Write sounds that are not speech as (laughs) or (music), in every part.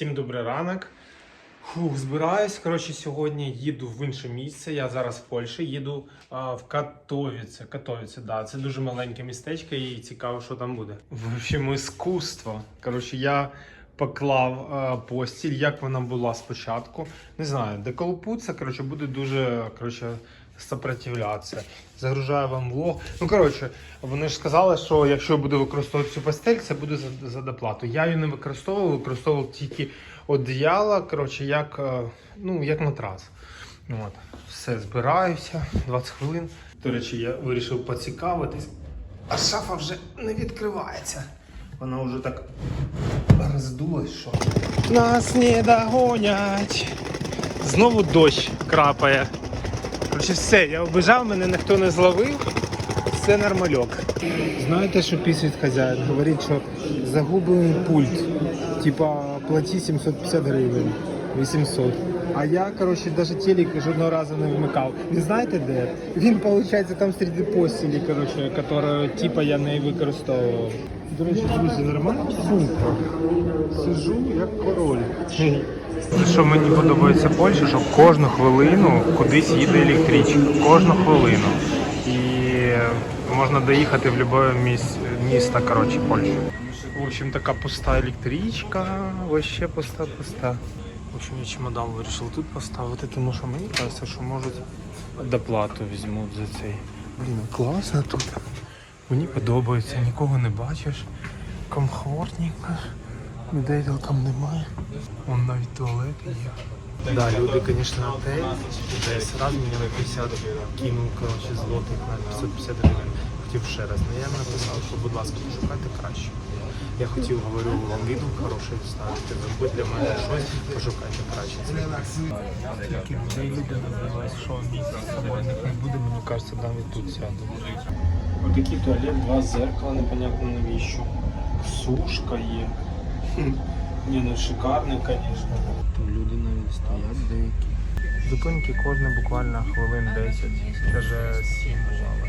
Всім добрий ранок. Фух, збираюсь. Коротше, сьогодні їду в інше місце. Я зараз в Польщі, їду а, в Катовіце. Катовіце, да. Це дуже маленьке містечко і цікаво, що там буде. В общем, іскусство. Коротше, я поклав а, постіль, як вона була спочатку. Не знаю, деколупуться, коротше, буде дуже коротше, сопротивлятися. Загружаю вам влог. Ну, коротше, вони ж сказали, що якщо я буду використовувати цю постель, це буде за, за доплату. Я її не використовував, використовував тільки одіяло, коротше, як, е, ну, як матрас. От. Все, збираюся, 20 хвилин. До речі, я вирішив поцікавитись. А шафа вже не відкривається. Вона вже так роздулась, що. Нас не догонять. Знову дощ крапає. Короче, все, я обижав, мене ніхто не зловив. Все нормальок. Знаєте, що пісить хазяїн? Говорить, що загублений пульт. Типа платі 750 гривень, 800. А я, коротше, навіть телек жодного разу не вмикав. Ви знаєте де? Він, виходить, там серед постілі, коротше, яку, типа, я не використовував. До речі, друзі, нормальна сумка. Сижу як король. Що мені подобається в Польщі, що кожну хвилину кудись їде електричка. Кожну хвилину. І можна доїхати в будь-яке міс... місто, коротше, Польщі. В общем, така пуста електричка, вообще пуста-пуста. В общем, я чемодан вирішив тут поставити, тому що мені кажеться, що можуть доплату візьмуть за цей. Блін, класно тут. Мені подобається, нікого не бачиш. Комфортненько. Людей толком немає. Вон навіть туалет є. Да, люди, звісно, отель. Десь раз мені на 50 кинув, коротше, злотих на 550 гривень. Хотів ще раз. Ну я їм написав, що, будь ласка, пошукайте краще. Я хотів, говорю, вам відгук хороший ставити. Ви для мене щось, пошукайте краще. Скільки людей люди називають, що місце не буде, мені кажеться, навіть тут сяду. Отакий туалет, два зеркала, непонятно навіщо. Сушка є. Ні, ну шикарний, звісно. Там люди навіть стоять деякі. Зупинки кожне буквально хвилин 10, каже 7 бувало.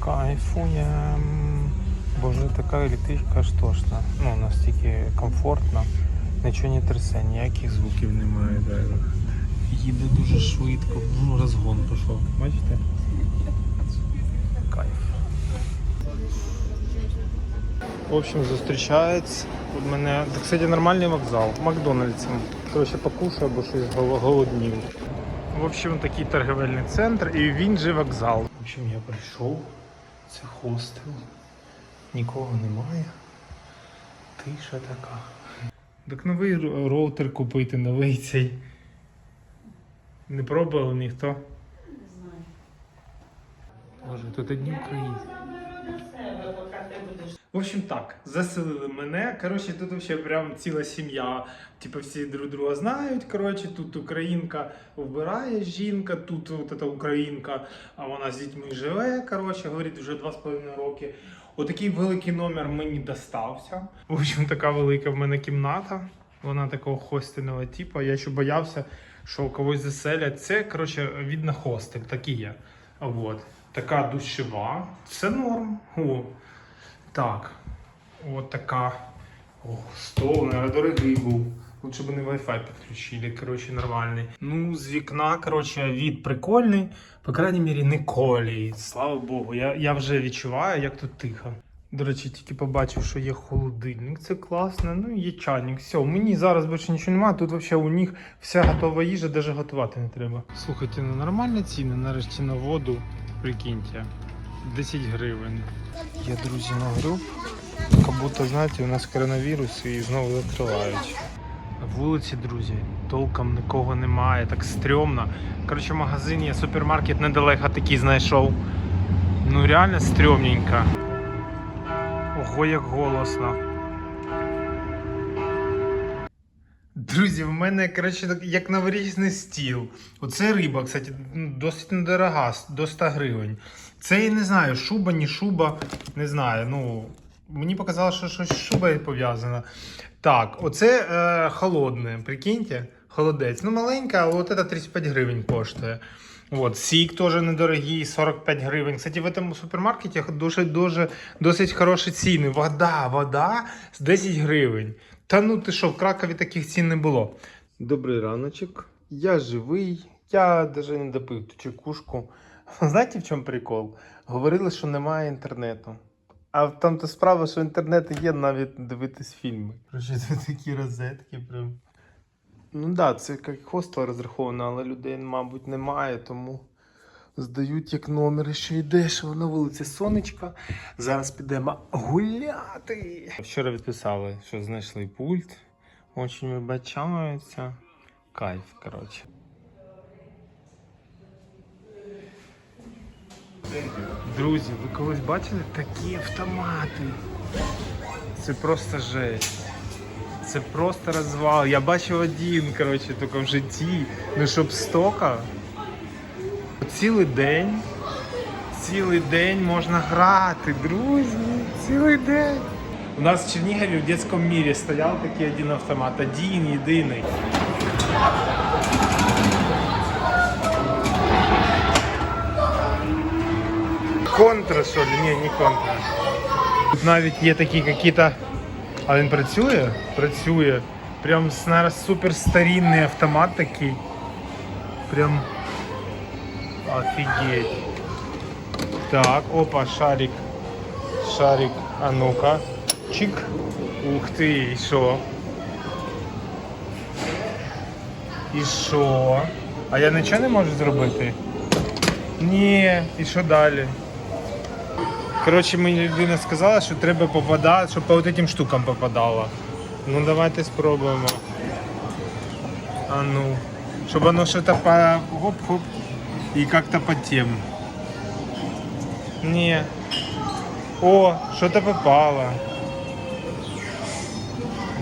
Кайфуєм. Боже, така електричка аж тошна. Ну, настільки комфортно. Нічого не трясе, ніяких звуків немає. Їде дуже швидко, ну розгон пішов. Бачите? Кайф. В общем, зустрічається. У мене, так, кстати, нормальний вокзал. Макдональдсом. Коротше, покушаю, бо щось гол- голоднів. В общем, такий торговельний центр і він же вокзал. В общем, я прийшов. Це хостел. Нікого немає. Тиша така. Так новий роутер купити, новий цей. Не пробували ніхто. Не знаю. Боже, тут одні українці. В общем, так, заселили мене. Коротше, тут вообще прям ціла сім'я. Типу всі друг друга знають. Коротше, тут українка вбирає жінка, тут от эта українка, а вона з дітьми живе. Коротше, говорить, вже 2,5 роки. Отакий великий номер мені достався. В общем, така велика в мене кімната. Вона такого хостельного типу. Я ще боявся, що когось заселять. Це, коротше, видно хостель, такий є. Вот. Така душева. Це норм. О. Так. От така. О, стол, наверное, дорогий був. Лучше б не Wi-Fi підключили, коротше, нормальний. Ну, з вікна, коротше, від прикольний. По крайній мірі, не колій. Слава Богу. Я, я вже відчуваю, як тут тихо. До речі, тільки побачив, що є холодильник, це класно. Ну і є чайник. Все, мені зараз більше нічого немає. Тут взагалі у них вся готова їжа, навіть готувати не треба. Слухайте, ну нормальні ціни нарешті на воду. Прикиньте. 10 гривень. Я, друзі, на гриб. Як будто, знаєте, у нас коронавірус і знову закривають. Вулиці, друзі, толком нікого немає, так стрьомно. Коротше, в магазині я супермаркет недалеко такий знайшов. Ну реально стрьомненько. Ого, як голосно. Друзі, в мене, коротше, як новорічний стіл. Оце риба, кстати, досить недорога, до 100 гривень. Це я не знаю, шуба, не шуба, не знаю. Ну, мені показалось, що щось з шубою пов'язано. Так, оце е, холодне, прикиньте, холодець. Ну, маленька, а от це 35 гривень коштує. От, сік теж недорогий, 45 гривень. Кстати, в цьому супермаркеті дуже, дуже, досить хороші ціни. Вода, вода з 10 гривень. Та ну ти що, в Кракові таких цін не було. Добрий раночок. Я живий. Я навіть не допив ту чекушку. (laughs) Знаєте, в чому прикол? Говорили, що немає інтернету. А там то справа, що інтернет є навіть дивитись фільми. Це такі розетки прям. Ну так, да, це як хостел розраховано, але людей, мабуть, немає, тому здають як номер і ще й дешево на вулиці Сонечка. Зараз підемо гуляти. Вчора відписали, що знайшли пульт. Очень вибачаються. Кайф, коротше. Друзі, ви колись бачили такі автомати? Це просто жесть. Це просто розвал. Я бачив один, коротше, тільки в житті. Ну щоб стока. Цілий день. Цілий день можна грати, друзі. Цілий день. У нас в Чернігові в дитячому мірі стояв такий один автомат, один єдиний. Контра, що ли? Ні, не контра. Тут навіть є такі якісь. А він працює? Працює. Прям зараз супер старинний автомат такий. Прям. Офігеть. Так, опа, шарик. Шарик. А ну-ка. Чик. Ух ти, і що? І що? А я нічого не можу зробити? Ні, і що далі? Коротше, мені людина сказала, що треба попадати, щоб по этим штукам попадало. Ну давайте спробуємо. А ну. Щоб воно щось по гоп-хоп і как-то по тем. Ні. О, что-то попало.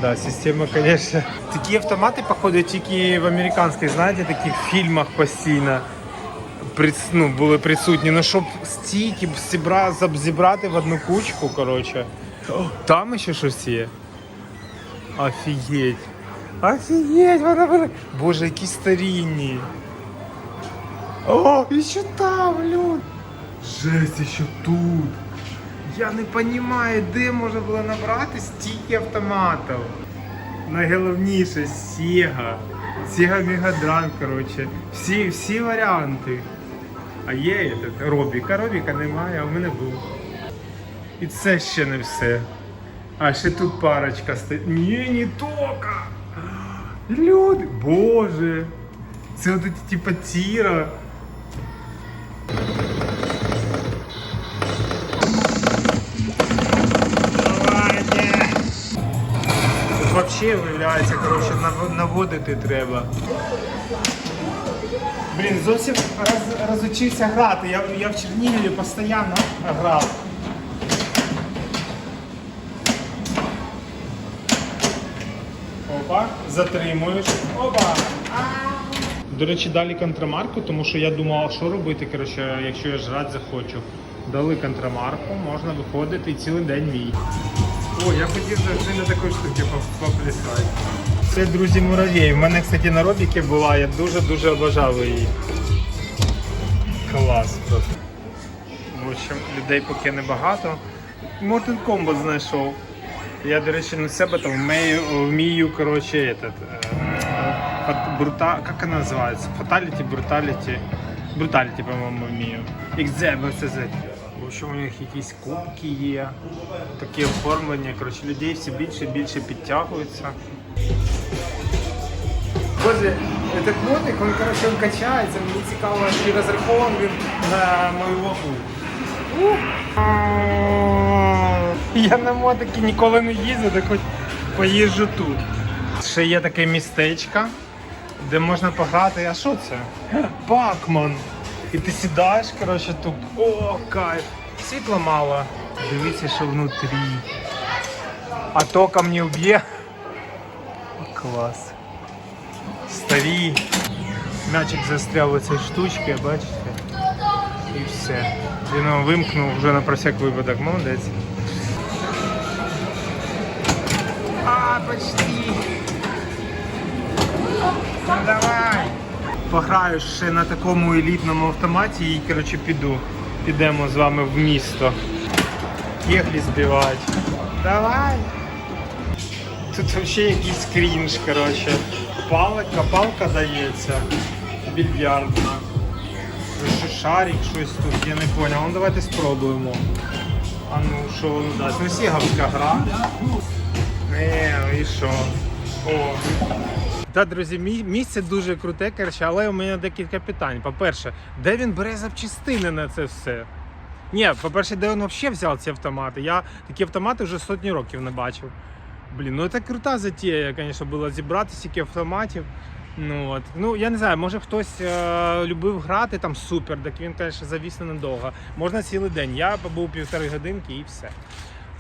Да, система, конечно. Такі автомати, походу, тільки в американських, знаєте, таких фільмах постійно ну, були присутні. Ну, щоб стільки зібра, зібрати в одну кучку, коротше. Там ще щось є. Офігеть. Офігеть, вона була. Боже, які старінні. О, і ще там, люд. Жесть, і ще тут. Я не розумію, де можна було набрати стільки автоматів. Найголовніше Sega. Mega Drive, коротше. Всі, всі варіанти. А є этот, Робіка. Робіка немає, а в мене був. І це ще не все. А ще тут парочка стоїть. Ні, не тока. Люди, боже. Це от типа тіра. Тут виявляється, коротше, наводити треба. Блін, зовсім роз, розучився грати. Я, я в Чернігові постійно грав. Опа, затримуєш. Опа. До речі, далі контрамарку, тому що я думав, що робити, коротше, якщо я жрати захочу. Дали контрамарку, можна виходити і цілий день мій. О, я хотів завжди на такої штуки поп- поплясати. Це друзі муравей. У мене, кстати, на робіки була, я дуже-дуже обожав її. Клас просто. В общем, людей поки небагато. Mortal Kombat знайшов. Я, до речі, на себе там вмію, вмію коротше, этот, фат- брута, как она называется? Fatality, Brutality. Brutality, по-моєму, вмію. XZ, BCZ. Общем, у них якісь кубки є, такі оформлення. Коротше, людей все більше і більше підтягується. Боже, этот мотик, он, короче, он качається, мені цікаво, чи розрахований він на мою вагу. Я на мотики ніколи не їздив, так хоч поїжджу тут. Ще є таке містечко, де можна пограти. А що це? Пакман. І ти сідаєш, коротше, тут. О, кайф. Світла мало. Дивіться, що внутрі. А током не вб'є. Клас. Старі. Мячик застряв у цій штучці, бачите? І все. Він його вимкнув вже на про всяк випадок. Молодець. А, почти. Ну давай. Пограю ще на такому елітному автоматі і коротше піду. Підемо з вами в місто. Кеглі збивати. Давай. Тут взагалі якийсь крінж, коротше. Палка, палка дається. Більярдна. Шарик, щось тут, я не зрозумів. Ну давайте спробуємо. А ну, що воно дасть? Ну сіговська гра. Не, ну і що? О. Та, друзі, місце дуже круте, коротше, але у мене декілька питань. По-перше, де він бере запчастини на це все? Ні, по-перше, де він взагалі взяв ці автомати? Я такі автомати вже сотні років не бачив. Блін, ну це крута затія, звісно, була зібрати стільки автоматів. Ну, от. ну я не знаю, може хтось е, любив грати там супер, так він, звісно, завіс ненадовго. Можна цілий день. Я побув півтори годинки і все.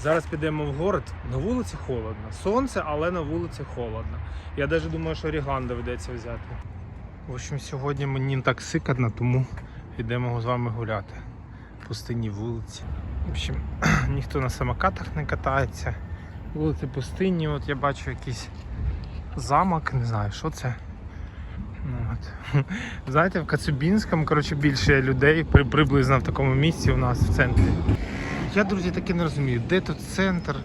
Зараз підемо в город. На вулиці холодно. Сонце, але на вулиці холодно. Я навіть думаю, що Ріглан доведеться взяти. В общем, сьогодні мені так сикатно, тому йдемо з вами гуляти. Пустинні вулиці. В общем, (clears throat) ніхто на самокатах не катається. Вулиці пустинні, от я бачу якийсь замок, не знаю, що це. Ну, от. (laughs) Знаєте, в Кацюбінському коротше, більше людей приблизно в такому місці у нас в центрі. Я, друзі, таки не розумію, де тут центр.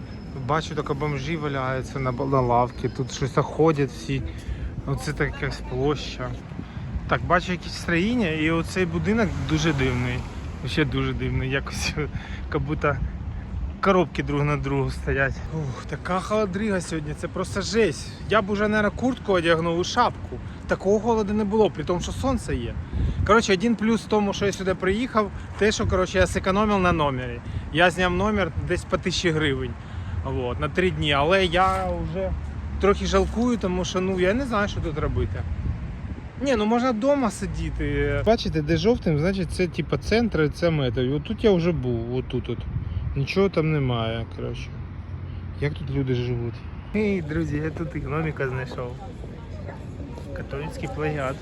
Бачу, тако бомжі валяються на, на лавки, тут щось ходять всі. Оце така якась площа. Так, бачу якісь строїння, і оцей будинок дуже дивний. Ще дуже дивний. Якось (laughs) як будто коробки друг на другу стоять. Ух, така холодрига сьогодні, це просто жесть. Я б уже, мабуть, куртку одягнув і шапку. Такого холоду не було, при тому, що сонце є. Коротше, один плюс в тому, що я сюди приїхав, те, що коротше, я зекономив на номері. Я зняв номер десь по 1000 гривень от, на три дні, але я вже трохи жалкую, тому що ну, я не знаю, що тут робити. Ні, ну можна вдома сидіти. Бачите, де жовтим, значить це типу центр, це мета. І отут я вже був, отут. От. Нічого там немає, коротше. Як тут люди живуть? Ей, друзі, я тут економіка знайшов. Католицький плагіат.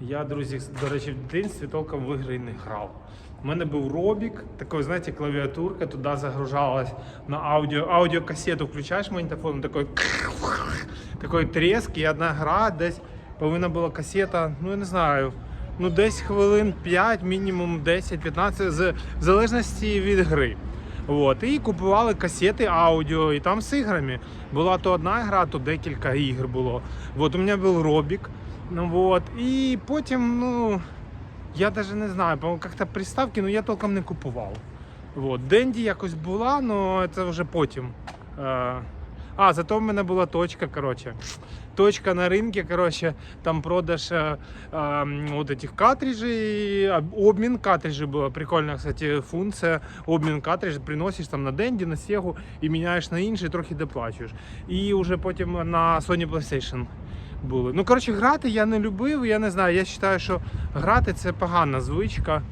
Я, друзі, до речі, в дитинстві толком в ігри не грав. У мене був робік, такий, знаєте, клавіатурка, туди загружалась на аудіо, аудіокасету, включаєш магнітофон, такий, (clears throat) такий треск, і одна гра десь повинна була касета, ну я не знаю, ну десь хвилин 5, мінімум 10-15, з- в залежності від гри. От, і купували касети аудіо, і там з іграми. Була то одна гра, то декілька ігр було. От у мене був Робік. Вот. І потім, ну, я навіть не знаю, як-то приставки, ну я толком не купував. От, Денді якось була, але це вже потім. Е, А, зато в мене була точка, коротше. Точка на ринку, коротше, там продаж е, е, вот этих картриджей, обмін картриджей була прикольна, кстати, функція. Обмін картриджей приносиш там на Денді, на Sega і міняєш на інший, трохи доплачуєш. І вже потім на Sony PlayStation були. Ну, коротше, грати я не любив, я не знаю. Я вважаю, що грати це погана звичка.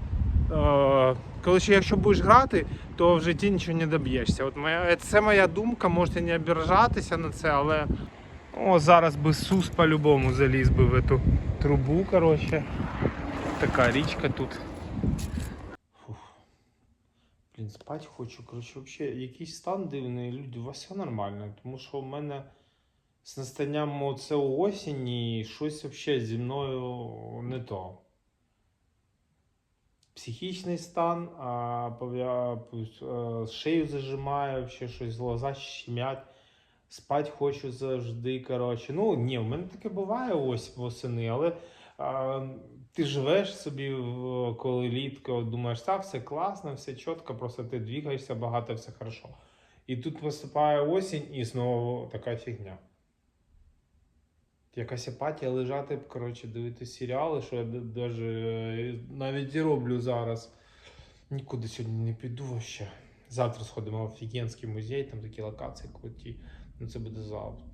Е, ще якщо будеш грати, то в житті нічого не доб'єшся. От моя, це моя думка, можете не ображатися на це, але. О, зараз би Сус по-любому заліз би в цю трубу, коротше. Така річка тут. Фух. Блін, спать хочу. Коротше, взагалі, якийсь стан дивний, люди, у вас все нормально. Тому що в мене з настанням оце осені щось взагалі зі мною не то. Психічний стан, а, е, шию зажимає, взагалі щось глаза щемять. Спать хочу завжди. Коротше. Ну, ні, в мене таке буває ось восени, але а, ти живеш собі, коли літко, думаєш, так, все класно, все чітко, просто ти двигаєшся багато, все хорошо. І тут наступає осінь і знову така фігня. Якась апатія лежати, коротше, дивитися серіали, що я даже навіть і роблю зараз. Нікуди сьогодні не піду ще. Завтра сходимо в Офігенський музей, там такі локації круті. Ну це буде завтра.